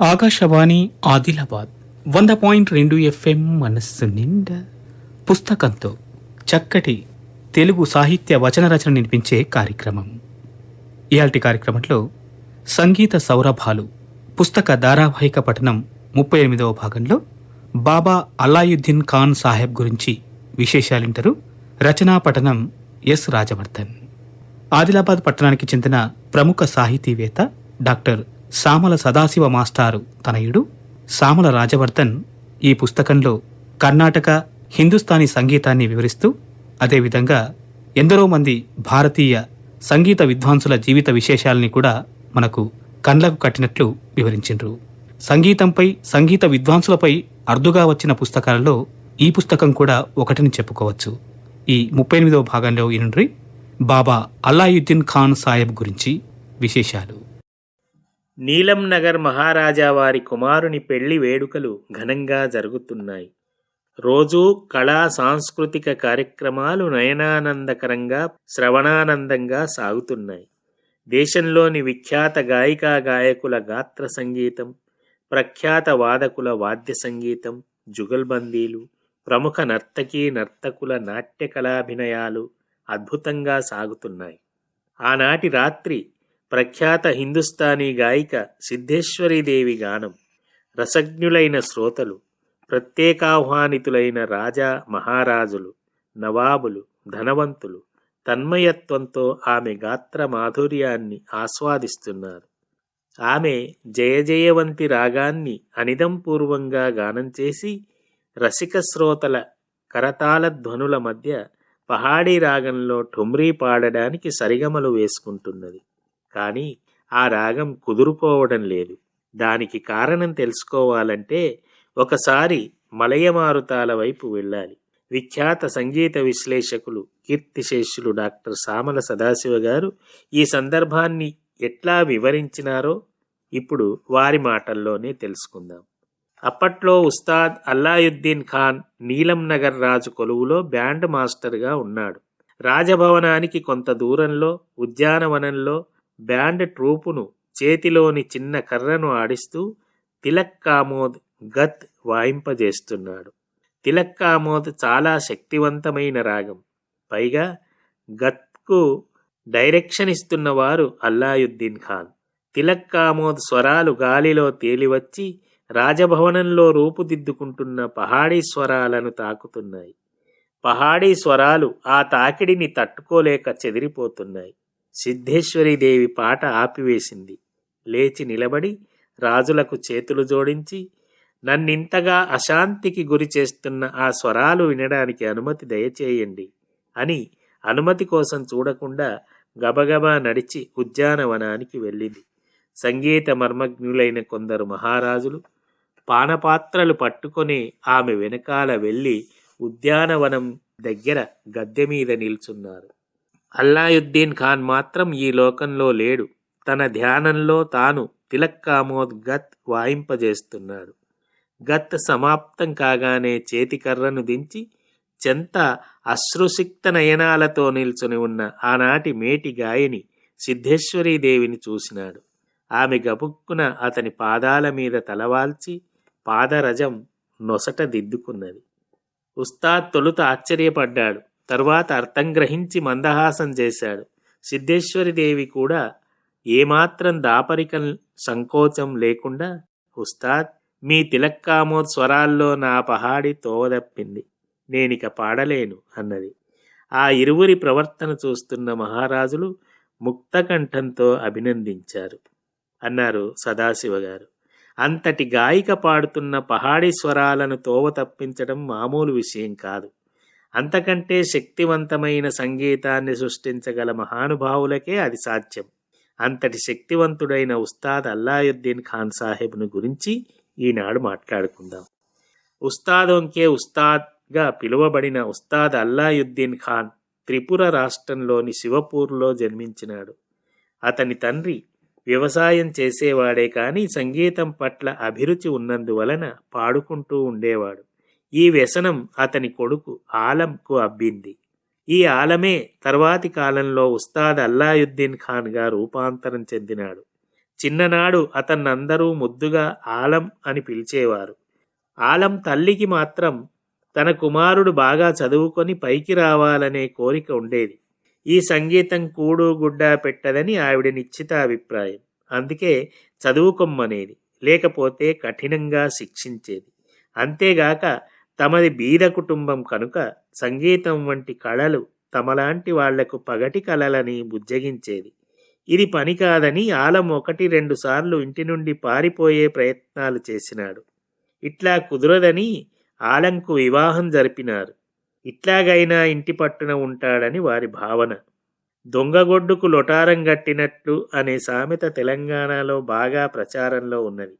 ఆకాశవాణి ఆదిలాబాద్ వంద పాయింట్ రెండు ఎఫ్ఎం మనస్సు నిండా పుస్తకంతో చక్కటి తెలుగు సాహిత్య వచన రచన వినిపించే కార్యక్రమం. ఇయాల్టి కార్యక్రమంలో సంగీత సౌరభాలు పుస్తక ధారావాహిక పఠనం ముప్పై ఎనిమిదవ భాగంలో బాబా అలాయుద్దీన్ ఖాన్ సాహెబ్ గురించి విశేషాలింటారు రచనా పఠనం ఎస్ రాజవర్ధన్. ఆదిలాబాద్ పట్టణానికి చెందిన ప్రముఖ సాహితీవేత్త డాక్టర్ సామల సదాశివ మాస్టారు తనయుడు. సామల రాజవర్ధన్ ఈ పుస్తకంలో కర్ణాటక హిందుస్థానీ సంగీతాన్ని వివరిస్తూ అదేవిధంగా ఎందరో మంది భారతీయ సంగీత విద్వాంసుల జీవిత విశేషాలని కూడా మనకు కండ్లకు కట్టినట్లు వివరించిండ్రు. సంగీతంపై సంగీత విద్వాంసులపై అర్దుగా వచ్చిన పుస్తకాలలో ఈ పుస్తకం కూడా ఒకటిని చెప్పుకోవచ్చు. ఈ ముప్పై ఎనిమిదవ భాగంలో ఈనుండ్రి బాబా అల్లాయుద్దీన్ ఖాన్ సాహెబ్ గురించి విశేషాలు. నీలం నగర్ మహారాజా వారి కుమారుని పెళ్ళి వేడుకలు ఘనంగా జరుగుతున్నాయి. రోజూ కళా సాంస్కృతిక కార్యక్రమాలు నయనానందకరంగా శ్రవణానందంగా సాగుతున్నాయి. దేశంలోని విఖ్యాత గాయికా గాయకుల గాత్ర సంగీతం ప్రఖ్యాత వాదకుల వాద్య సంగీతం జుగల్బందీలు ప్రముఖ నర్తకీ నర్తకుల నాట్య కళాభినయాలు అద్భుతంగా సాగుతున్నాయి. ఆనాటి రాత్రి ప్రఖ్యాత హిందుస్థానీ గాయిక సిద్ధేశ్వరీదేవి గానం రసజ్ఞులైన శ్రోతలు ప్రత్యేకాహ్వానితులైన రాజా మహారాజులు నవాబులు ధనవంతులు తన్మయత్వంతో ఆమె గాత్ర మాధుర్యాన్ని ఆస్వాదిస్తున్నారు. ఆమె జయజయవంతి రాగాన్ని అనిదంపూర్వంగా గానం చేసి రసిక శ్రోతల కరతాళ ధ్వనుల మధ్య పహాడీ రాగంలో ఠుమ్రీ పాడడానికి సరిగమలు వేసుకుంటున్నది. కానీ ఆ రాగం కుదురుకోవడం లేదు. దానికి కారణం తెలుసుకోవాలంటే ఒకసారి మలయమారుతాల వైపు వెళ్ళాలి. విఖ్యాత సంగీత విశ్లేషకులు కీర్తిశేషులు డాక్టర్ సామల సదాశివ గారు ఈ సందర్భాన్ని ఎట్లా వివరించినారో ఇప్పుడు వారి మాటల్లోనే తెలుసుకుందాం. అప్పట్లో ఉస్తాద్ అల్లాయుద్దీన్ ఖాన్ నీలం నగర్ రాజు కొలువులో బ్యాండ్ మాస్టర్గా ఉన్నాడు. రాజభవనానికి కొంత దూరంలో ఉద్యానవనంలో బ్యాండ్ ట్రూపును చేతిలోని చిన్న కర్రను ఆడిస్తూ తిలక్ కామోద్ గత్ వాయింపజేస్తున్నాడు. తిలక్ కామోద్ చాలా శక్తివంతమైన రాగం. పైగా గత్కు డైరెక్షన్ ఇస్తున్నవారు అల్లాయుద్దీన్ ఖాన్. తిలక్ కామోద్ స్వరాలు గాలిలో తేలివచ్చి రాజభవనంలో రూపుదిద్దుకుంటున్న పహాడీ స్వరాలను తాకుతున్నాయి. పహాడీ స్వరాలు ఆ తాకిడిని తట్టుకోలేక చెదిరిపోతున్నాయి. సిద్ధేశ్వరీదేవి పాట ఆపివేసింది. లేచి నిలబడి రాజులకు చేతులు జోడించి నన్నింతగా అశాంతికి గురి చేస్తున్న ఆ స్వరాలు వినడానికి అనుమతి దయచేయండి అని అనుమతి కోసం చూడకుండా గబగబా నడిచి ఉద్యానవనానికి వెళ్ళింది. సంగీత మర్మజ్ఞులైన కొందరు మహారాజులు పానపాత్రలు పట్టుకొని ఆమె వెనకాల వెళ్ళి ఉద్యానవనం దగ్గర గద్దె మీద నిల్చున్నారు. అల్లాయుద్దీన్ ఖాన్ మాత్రం ఈ లోకంలో లేడు. తన ధ్యానంలో తాను తిలక్ కామోద్ గత్ వాయింపజేస్తున్నాడు. గత్ సమాప్తం కాగానే చేతికర్రను దించి చెంత అశ్రుసిక్త నయనాలతో నిల్చుని ఉన్న ఆనాటి మేటి గాయని సిద్ధేశ్వరీదేవిని చూసినాడు. ఆమె గబుక్కున అతని పాదాల మీద తలవాల్చి పాదరజం నొసట దిద్దుకున్నది. ఉస్తాద్ తొలుత ఆశ్చర్యపడ్డాడు. తరువాత అర్థం గ్రహించి మందహాసం చేశాడు. సిద్ధేశ్వరిదేవి కూడా ఏమాత్రం దాపరికం సంకోచం లేకుండా ఉస్తాద్ మీ తిలక్కామోద్ స్వరాల్లో నా పహాడి తోవదప్పింది. నేనిక పాడలేను అన్నది. ఆ ఇరువురి ప్రవర్తన చూస్తున్న మహారాజులు ముక్తకంఠంతో అభినందించారు అన్నారు సదాశివ గారు అంతటి గాయిక పాడుతున్న పహాడీ స్వరాలను తోవ తప్పించడం మామూలు విషయం కాదు. అంతకంటే శక్తివంతమైన సంగీతాన్ని సృష్టించగల మహానుభావులకే అది సాధ్యం. అంతటి శక్తివంతుడైన ఉస్తాద్ అల్లాయుద్దీన్ ఖాన్ సాహెబ్ను గురించి ఈనాడు మాట్లాడుకుందాం. ఉస్తాదోంకే ఉస్తాద్గా పిలువబడిన ఉస్తాద్ అల్లాయుద్దీన్ ఖాన్ త్రిపుర రాష్ట్రంలోని శివపూర్లో జన్మించినాడు. అతని తండ్రి వ్యవసాయం చేసేవాడే కానీ సంగీతం పట్ల అభిరుచి ఉన్నందువలన పాడుకుంటూ ఉండేవాడు. ఈ వ్యసనం అతని కొడుకు ఆలంకు అబ్బింది. ఈ ఆలమే తర్వాతి కాలంలో ఉస్తాద్ అల్లాయుద్దీన్ ఖాన్గా రూపాంతరం చెందినాడు. చిన్ననాడు అతన్నందరూ ముద్దుగా ఆలం అని పిలిచేవారు. ఆలం తల్లికి మాత్రం తన కుమారుడు బాగా చదువుకొని పైకి రావాలనే కోరిక ఉండేది. ఈ సంగీతం కూడు గుడ్డ పెట్టదని ఆవిడ నిశ్చిత అభిప్రాయం అందుకే చదువుకొమ్మనేది. లేకపోతే కఠినంగా శిక్షించేది. అంతేగాక తమది బీద కుటుంబం కనుక సంగీతం వంటి కళలు తమలాంటి వాళ్ళకు పగటి కళలని బుజ్జగించేది. ఇది పని కాదని ఆలం ఒకటి రెండు సార్లు ఇంటి నుండి పారిపోయే ప్రయత్నాలు చేసినాడు. ఇట్లా కుదరదని ఆలంకు వివాహం జరిపినారు. ఇట్లాగైనా ఇంటి పట్టున ఉంటాడని వారి భావన. దొంగగొడ్డుకు లొటారం గట్టినట్లు అనే సామెత తెలంగాణలో బాగా ప్రచారంలో ఉన్నది.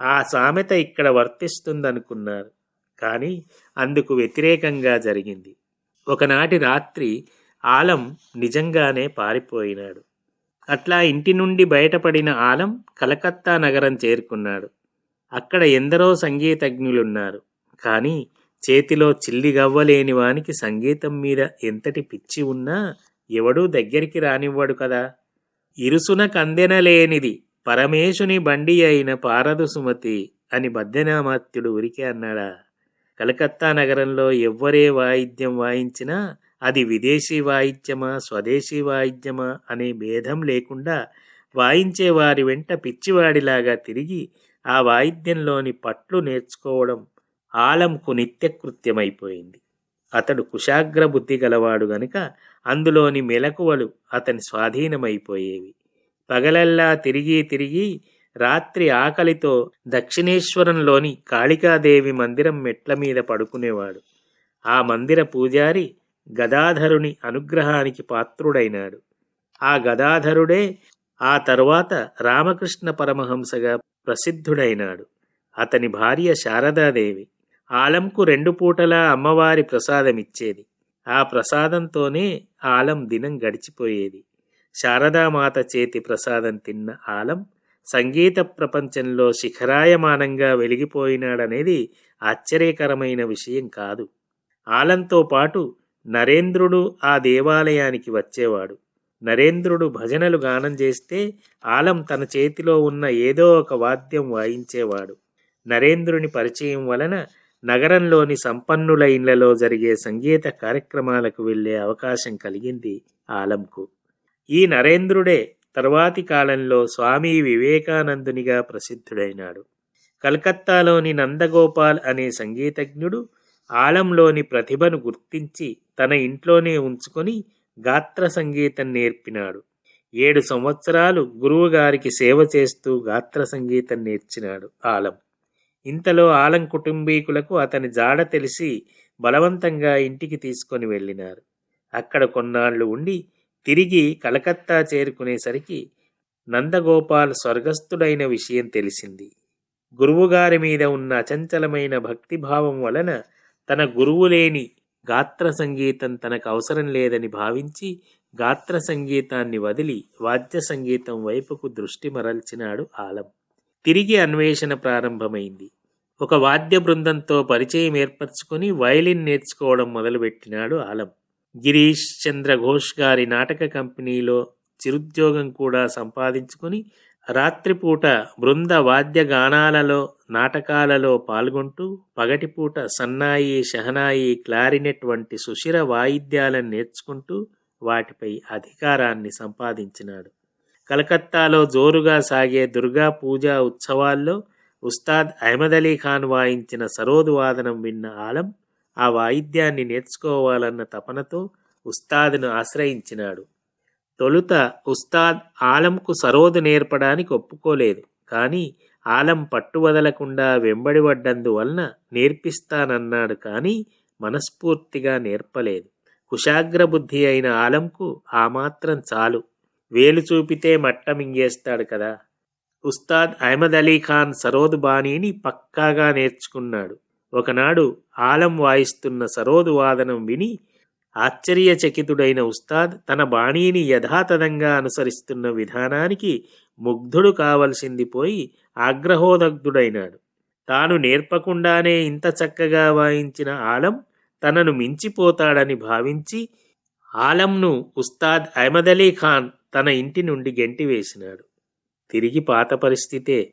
ఆ సామెత ఇక్కడ వర్తిస్తుందనుకున్నారు. కానీ అందుకు వ్యతిరేకంగా జరిగింది. ఒకనాటి రాత్రి ఆలం నిజంగానే పారిపోయినాడు. అట్లా ఇంటి నుండి బయటపడిన ఆలం కలకత్తా నగరం చేరుకున్నాడు. అక్కడ ఎందరో సంగీతజ్ఞులున్నారు. కానీ చేతిలో చిల్లిగవ్వలేని వానికి సంగీతం మీద ఎంతటి పిచ్చి ఉన్నా ఎవడూ దగ్గరికి రానివ్వడు కదా. ఇరుసున కందెనలేనిది పరమేశుని బండి అయిన పారదు సుమతి అని బద్దెనామాత్యుడు ఉరికే అన్నాడా? కలకత్తా నగరంలో ఎవ్వరే వాయిద్యం వాయించినా అది విదేశీ వాయిద్యమా స్వదేశీ వాయిద్యమా అనే భేదం లేకుండా వాయించే వారి వెంట పిచ్చివాడిలాగా తిరిగి ఆ వాయిద్యంలోని పట్లు నేర్చుకోవడం ఆలంకు నిత్యకృత్యమైపోయింది. అతడు కుశాగ్ర బుద్ధి గలవాడు గనుక అందులోని మెలకువలు అతని స్వాధీనమైపోయేవి. పగలల్లా తిరిగి తిరిగి రాత్రి ఆకలితో దక్షిణేశ్వరంలోని కాళికాదేవి మందిరం మెట్ల మీద పడుకునేవాడు. ఆ మందిర పూజారి గదాధరుని అనుగ్రహానికి పాత్రుడైనాడు. ఆ గదాధరుడే ఆ తరువాత రామకృష్ణ పరమహంసగా ప్రసిద్ధుడైనాడు. అతని భార్య శారదాదేవి ఆలంకు రెండు పూటలా అమ్మవారి ప్రసాదమిచ్చేది. ఆ ప్రసాదంతోనే ఆలం దినం గడిచిపోయేది. శారదామాత చేతి ప్రసాదం తిన్న ఆలం సంగీత ప్రపంచంలో శిఖరాయమానంగా వెలిగిపోయినాడనేది ఆశ్చర్యకరమైన విషయం కాదు. ఆలంతో పాటు నరేంద్రుడు ఆ దేవాలయానికి వచ్చేవాడు. నరేంద్రుడు భజనలు గానం చేస్తే ఆలం తన చేతిలో ఉన్న ఏదో ఒక వాద్యం వాయించేవాడు. నరేంద్రుని పరిచయం వలన నగరంలోని సంపన్నుల ఇళ్ళలో జరిగే సంగీత కార్యక్రమాలకు వెళ్ళే అవకాశం కలిగింది ఆలంకు. ఈ నరేంద్రుడే తరువాతి కాలంలో స్వామి వివేకానందునిగా ప్రసిద్ధుడైనాడు. కలకత్తాలోని నందగోపాల్ అనే సంగీతజ్ఞుడు ఆలంలోని ప్రతిభను గుర్తించి తన ఇంట్లోనే ఉంచుకొని గాత్ర సంగీతం నేర్పినాడు. ఏడు సంవత్సరాలు గురువుగారికి సేవ చేస్తూ గాత్ర సంగీతం నేర్చినాడు ఆలం. ఇంతలో ఆలం కుటుంబీకులకు అతని జాడ తెలిసి బలవంతంగా ఇంటికి తీసుకొని వెళ్ళినారు. అక్కడ కొన్నాళ్ళు ఉండి తిరిగి కలకత్తా చేరుకునేసరికి నందగోపాల్ స్వర్గస్థుడైన విషయం తెలిసింది. గురువుగారి మీద ఉన్న అచంచలమైన భక్తిభావం వలన తన గురువు లేని గాత్ర సంగీతం తనకు అవసరం లేదని భావించి గాత్ర సంగీతాన్ని వదిలి వాద్య సంగీతం వైపుకు దృష్టి మరల్చినాడు ఆలం. తిరిగి అన్వేషణ ప్రారంభమైంది. ఒక వాద్య బృందంతో పరిచయం ఏర్పరచుకొని వయలిన్ నేర్చుకోవడం మొదలుపెట్టినాడు ఆలం. గిరీష్ చంద్ర ఘోష్ గారి నాటక కంపెనీలో చిరుద్యోగం కూడా సంపాదించుకుని రాత్రిపూట బృంద వాద్య గానాలలో నాటకాలలో పాల్గొంటూ పగటిపూట సన్నాయి షహనాయి క్లారినెట్ వంటి సుశిర వాయిద్యాలను నేర్చుకుంటూ వాటిపై అధికారాన్ని సంపాదించినాడు. కలకత్తాలో జోరుగా సాగే దుర్గా పూజా ఉత్సవాల్లో ఉస్తాద్ అహ్మద్ అలీ ఖాన్ వాయించిన సరోదు వాదనం విన్న ఆలం ఆ వాయిద్యాన్ని నేర్చుకోవాలన్న తపనతో ఉస్తాద్ను ఆశ్రయించినాడు. తొలుత ఉస్తాద్ ఆలంకు సరోదు నేర్పడానికి ఒప్పుకోలేదు. కానీ ఆలం పట్టువదలకుండా వెంబడిపడ్డందువలన నేర్పిస్తానన్నాడు కానీ మనస్ఫూర్తిగా నేర్పలేదు. కుశాగ్రబుద్ధి అయిన ఆలంకు ఆ మాత్రం చాలు. వేలు చూపితే మట్టమింగేస్తాడు కదా. ఉస్తాద్ అహ్మద్ అలీ ఖాన్ సరోద్ బాణీని పక్కాగా నేర్చుకున్నాడు. ఒకనాడు ఆలం వాయిస్తున్న సరోదు వాదనం విని ఆశ్చర్యచకితుడైన ఉస్తాద్ తన బాణీని యథాతథంగా అనుసరిస్తున్న విధానానికి ముగ్ధుడు కావలసింది పోయి ఆగ్రహోదగ్ధుడైనాడు. తాను నేర్పకుండానే ఇంత చక్కగా వాయించిన ఆలం తనను మించిపోతాడని భావించి ఆలంను ఉస్తాద్ అహ్మద్ అలీ ఖాన్ తన ఇంటి నుండి గెంటివేసినాడు. తిరిగి పాత పరిస్థితే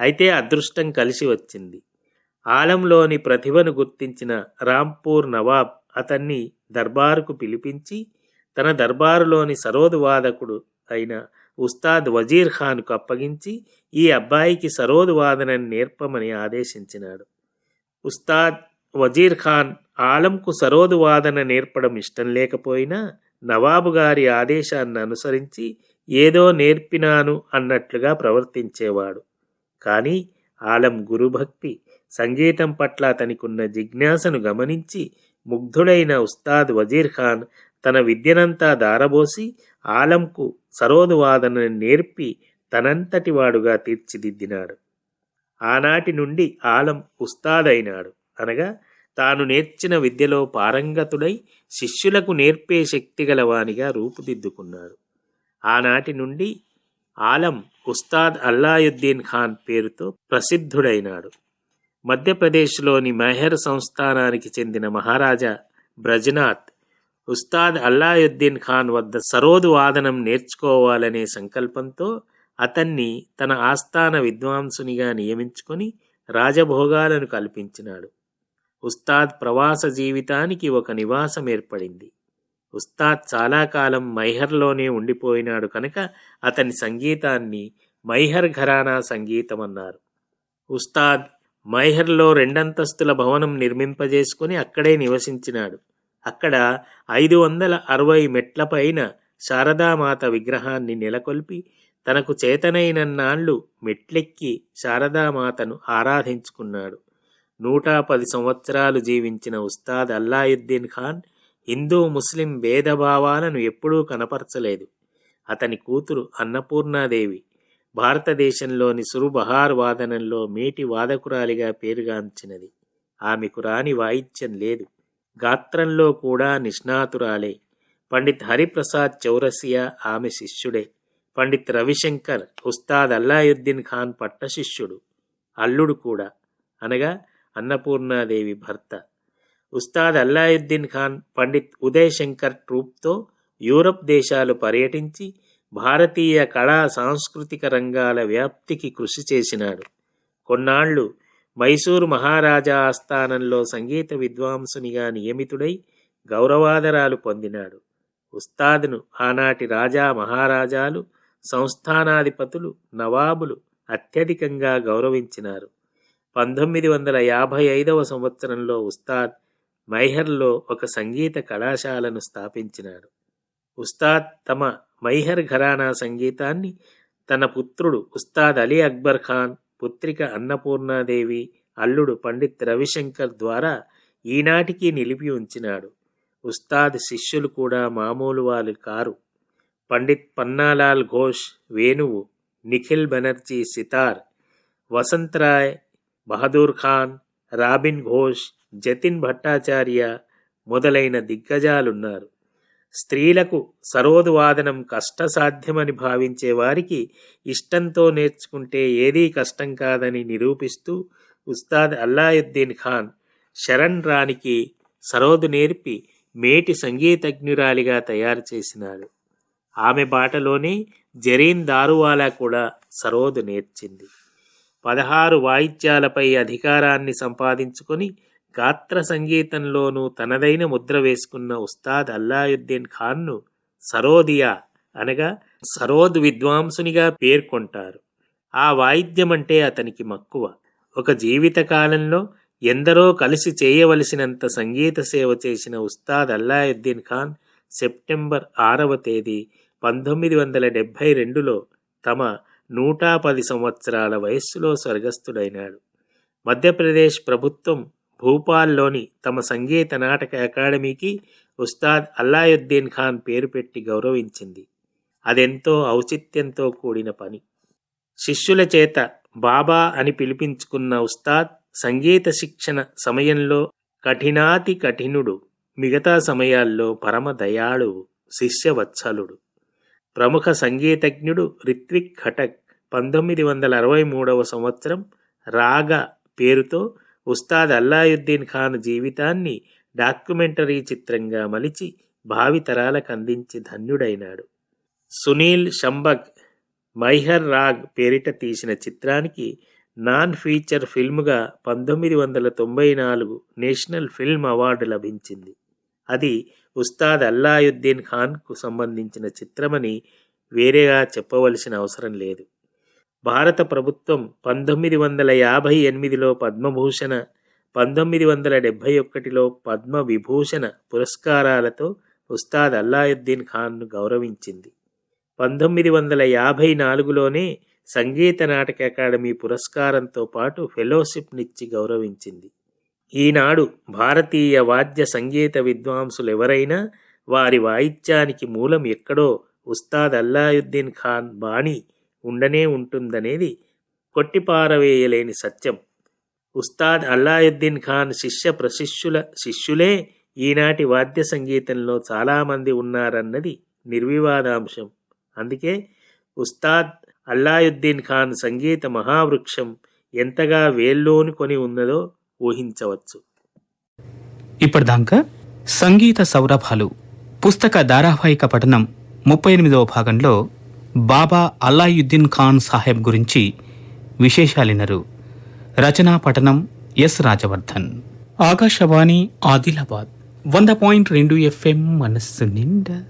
అయితే అదృష్టం కలిసి వచ్చింది. ఆలంలోని ప్రతిభను గుర్తించిన రాంపూర్ నవాబ్ అతన్ని దర్బారుకు పిలిపించి తన దర్బారులోని సరోద్ వాదకుడు అయిన ఉస్తాద్ వజీర్ ఖాన్కు అప్పగించి ఈ అబ్బాయికి సరోద్ వాదనని నేర్పమని ఆదేశించినాడు. ఉస్తాద్ వజీర్ ఖాన్ ఆలంకు సరోద్ వాదన నేర్పడం ఇష్టం లేకపోయినా నవాబు గారి ఆదేశాన్ని అనుసరించి ఏదో నేర్పినాను అన్నట్లుగా ప్రవర్తించేవాడు. కానీ ఆలం గురుభక్తి సంగీతం పట్ల అతనికున్న జిజ్ఞాసను గమనించి ముగ్ధుడైన ఉస్తాద్ వజీర్ ఖాన్ తన విద్యనంతా దారబోసి ఆలంకు సరోద్ నేర్పి తనంతటి వాడుగా తీర్చిదిద్దినాడు. ఆనాటి నుండి ఆలం ఉస్తాదైనాడు. అనగా తాను నేర్చిన విద్యలో పారంగతుడై శిష్యులకు నేర్పే శక్తి గలవానిగా రూపుదిద్దుకున్నాడు. ఆనాటి నుండి ఆలం ఉస్తాద్ అల్లాయుద్దీన్ ఖాన్ పేరుతో ప్రసిద్ధుడైనాడు. మధ్యప్రదేశ్లోని మెహర్ సంస్థానానికి చెందిన మహారాజా బ్రజనాథ్ ఉస్తాద్ అల్లాయుద్దీన్ ఖాన్ వద్ద సరోదు వాదనం నేర్చుకోవాలనే సంకల్పంతో అతన్ని తన ఆస్థాన విద్వాంసునిగా నియమించుకొని రాజభోగాలను కల్పించినాడు. ఉస్తాద్ ప్రవాస జీవితానికి ఒక నివాసం ఏర్పడింది. ఉస్తాద్ చాలా కాలం మైహర్లోనే ఉండిపోయినాడు కనుక అతని సంగీతాన్ని మైహర్ ఘరానా సంగీతం అన్నారు ఉస్తాద్ మైహర్లో రెండంతస్తుల భవనం నిర్మింపజేసుకుని అక్కడే నివసించినాడు. అక్కడ ఐదు వందల అరవై మెట్లపైన శారదామాత విగ్రహాన్ని నెలకొల్పి తనకు చేతనైనన్నాళ్ళు మెట్లెక్కి శారదామాతను ఆరాధించుకున్నాడు. నూట పది సంవత్సరాలు జీవించిన ఉస్తాద్ అల్లాయుద్దీన్ ఖాన్ హిందూ ముస్లిం భేదభావాలను ఎప్పుడూ కనపరచలేదు. అతని కూతురు అన్నపూర్ణాదేవి భారతదేశంలోని సురుబహార్ వాదనంలో మేటి వాదకురాలిగా పేరుగాంచినది. ఆమెకు రాని వాయిద్యం లేదు. గాత్రంలో కూడా నిష్ణాతురాలే. పండిత్ హరిప్రసాద్ చౌరసియా ఆమె శిష్యుడే. పండిత్ రవిశంకర్ ఉస్తాద్ అల్లాయుద్దీన్ ఖాన్ పట్ట శిష్యుడు. అల్లుడు కూడా. అనగా అన్నపూర్ణాదేవి భర్త. ఉస్తాద్ అల్లాయుద్దీన్ ఖాన్ పండిత్ ఉదయ్ శంకర్ ట్రూప్తో యూరప్ దేశాలు పర్యటించి భారతీయ కళా సాంస్కృతిక రంగాల వ్యాప్తికి కృషి చేసినాడు. కొన్నాళ్ళు మైసూరు మహారాజా ఆస్థానంలో సంగీత విద్వాంసునిగా నియమితుడై గౌరవాదరాలు పొందినాడు. ఉస్తాదును ఆనాటి రాజా మహారాజాలు సంస్థానాధిపతులు నవాబులు అత్యధికంగా గౌరవించినారు. పంతొమ్మిది వందల యాభై ఐదవ సంవత్సరంలో ఉస్తాద్ మైహర్లో ఒక సంగీత కళాశాలను స్థాపించినాడు. ఉస్తాద్ తమ మైహర్ ఘరానా సంగీతాన్ని తన పుత్రుడు ఉస్తాద్ అలీ అక్బర్ ఖాన్ పుత్రిక అన్నపూర్ణాదేవి అల్లుడు పండిత్ రవిశంకర్ ద్వారా ఈనాటికి నిలిపి ఉంచినాడు. ఉస్తాద్ శిష్యులు కూడా మామూలు వాళ్ళు కారు. పండిత్ పన్నాలాల్ ఘోష్ వేణువు నిఖిల్ బెనర్జీ సితార్ వసంతరాయ్ బహదూర్ ఖాన్ రాబిన్ ఘోష్ జతిన్ భట్టాచార్య మొదలైన దిగ్గజాలున్నారు. స్త్రీలకు సరోద్వాదనం కష్టసాధ్యమని భావించే వారికి ఇష్టంతో నేర్చుకుంటే ఏదీ కష్టం కాదని నిరూపిస్తూ ఉస్తాద్ అల్లాయుద్దీన్ ఖాన్ శరణ్ రాణికి సరోదు నేర్పి మేటి సంగీతజ్ఞురాలిగా తయారు చేసినారు ఆమె బాటలోనే జరీన్ దారువాలా కూడా సరోదు నేర్చింది. పదహారు వాయిద్యాలపై అధికారాన్ని సంపాదించుకొని గాత్ర సంగీతంలోనూ తనదైన ముద్ర వేసుకున్న ఉస్తాద్ అల్లాయుద్దీన్ ఖాన్ను సరోదియా అనగా సరోద్ విద్వాంసునిగా పేర్కొంటారు. ఆ వాయిద్యం అంటే అతనికి మక్కువ. ఒక జీవితకాలంలో ఎందరో కలిసి చేయవలసినంత సంగీత సేవ చేసిన ఉస్తాద్ అల్లాయుద్దీన్ ఖాన్ సెప్టెంబర్ ఆరవ తేదీ పంతొమ్మిది వందల డెబ్భై రెండులో తమ నూట పది సంవత్సరాల వయస్సులో స్వర్గస్థుడైనాడు. మధ్యప్రదేశ్ ప్రభుత్వం భూపాల్లోని తమ సంగీత నాటక అకాడమీకి ఉస్తాద్ అల్లాయుద్దీన్ ఖాన్ పేరు పెట్టి గౌరవించింది. అదెంతో ఔచిత్యంతో కూడిన పని. శిష్యుల చేత బాబా అని పిలిపించుకున్న ఉస్తాద్ సంగీత శిక్షణ సమయంలో కఠినాతి కఠినుడు మిగతా సమయాల్లో పరమ దయాళువు శిష్యవత్సలుడు. ప్రముఖ సంగీతజ్ఞుడు రిత్విక్ ఘటక్ పంతొమ్మిది వందల అరవై మూడవ సంవత్సరం రాగ పేరుతో ఉస్తాద్ అల్లాయుద్దీన్ ఖాన్ జీవితాన్ని డాక్యుమెంటరీ చిత్రంగా మలిచి భావితరాలకు అందించి ధన్యుడైనాడు. సునీల్ షంబగ్ మైహర్ రాగ్ పేరిట తీసిన చిత్రానికి నాన్ ఫీచర్ ఫిల్మ్గా పంతొమ్మిది వందల తొంభై నాలుగు నేషనల్ ఫిల్మ్ అవార్డు లభించింది. అది ఉస్తాద్ అల్లాయుద్దీన్ ఖాన్కు సంబంధించిన చిత్రమని వేరేగా చెప్పవలసిన అవసరం లేదు. భారత ప్రభుత్వం పంతొమ్మిది వందల యాభై ఎనిమిదిలో పద్మభూషణ పంతొమ్మిది వందల డెబ్భై ఒకటిలో పద్మ విభూషణ పురస్కారాలతో ఉస్తాద్ అల్లాయుద్దీన్ ఖాన్ను గౌరవించింది. పంతొమ్మిది వందల యాభై నాలుగులోనే సంగీత నాటక అకాడమీ పురస్కారంతో పాటు ఫెలోషిప్నిచ్చి గౌరవించింది. ఈనాడు భారతీయ వాద్య సంగీత విద్వాంసులు ఎవరైనా వారి వాయిద్యానికి మూలం ఎక్కడో ఉస్తాద్ అల్లాయుద్దీన్ ఖాన్ బాణి ఉండనే ఉంటుందనేది కొట్టిపారవేయలేని సత్యం. ఉస్తాద్ అల్లాయుద్దీన్ ఖాన్ శిష్య ప్రశిష్యుల శిష్యులే ఈనాటి వాద్య సంగీతంలో చాలామంది ఉన్నారన్నది నిర్వివాదాంశం. అందుకే ఉస్తాద్ అల్లాయుద్దీన్ ఖాన్ సంగీత మహావృక్షం ఎంతగా వేల్లోని కొని ఉన్నదో ఊహించవచ్చు. ఇప్పటిదాకా సంగీత సౌరభాలు పుస్తక ధారావాహిక పఠనం ముప్పై ఎనిమిదవ భాగంలో బాబా అల్లాయుద్దీన్ ఖాన్ సాహెబ్ గురించి విశేషాలినరు. రచనా పఠనం ఎస్ రాజవర్ధన్. ఆకాశవాణి ఆదిలాబాద్. వంద పాయింట్ రెండు ఎఫ్ఎం మనస్సు నిండా.